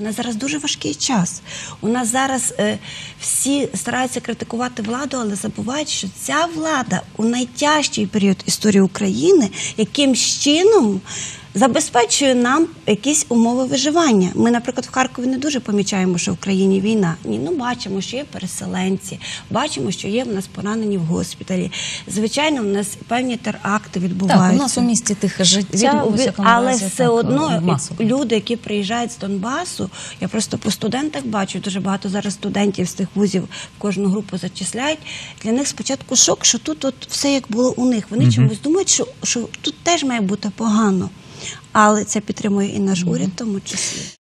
У нас зараз дуже важкий час. У нас зараз е, всі стараються критикувати владу, але забувають, що ця влада у найтяжчий період історії України яким чином забезпечує нам якісь умови виживання. Ми, наприклад, в Харкові не дуже помічаємо, що в країні війна. Ні, ну бачимо, що є переселенці, бачимо, що є в нас поранені в госпіталі. Звичайно, в нас певні теракти відбуваються. Так, у нас у місті тихе життя, Від- але разі, все так, одно люди, які приїжджають з Донбасу, я просто по студентах бачу, дуже багато зараз студентів з тих вузів в кожну групу зачисляють. Для них спочатку шок, що тут от все як було у них. Вони чомусь думають, що, що тут теж має бути погано. Але це підтримує і наш уряд в тому числі.